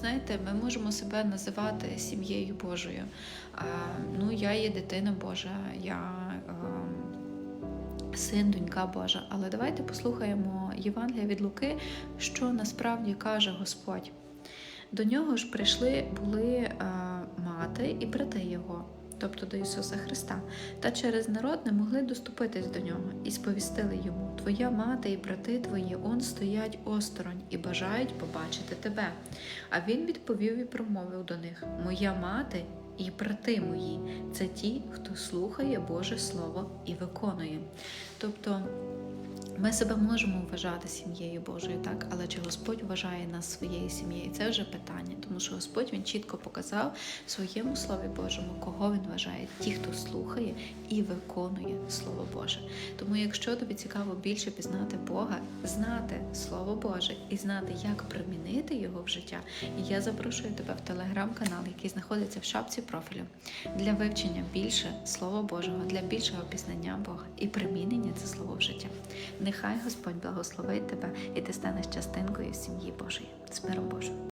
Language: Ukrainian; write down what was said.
Знаєте, ми можемо себе називати сім'єю Божою. Ну, я є дитина Божа, я син, донька Божа. Але давайте послухаємо Євангелія від Луки, що насправді каже Господь. До нього ж прийшли були мати і брати його, тобто до Ісуса Христа, та через народ не могли доступитись до нього, і сповістили йому: Твоя мати і брати твої он стоять осторонь і бажають побачити тебе. А він відповів і промовив до них: Моя мати і брати мої це ті, хто слухає Боже Слово і виконує. Тобто ми себе можемо вважати сім'єю Божою, так, але чи Господь вважає нас своєю сім'єю? Це вже питання, тому що Господь він чітко показав в своєму слові Божому, кого він вважає, ті, хто слухає і виконує Слово Боже. Тому, якщо тобі цікаво більше пізнати Бога, знати Слово Боже і знати, як примінити його в життя, я запрошую тебе в телеграм-канал, який знаходиться в шапці профілю, для вивчення більше Слова Божого, для більшого пізнання Бога і примінення це. Нехай Господь благословить тебе і ти станеш частинкою сім'ї Божої. З миром Божим.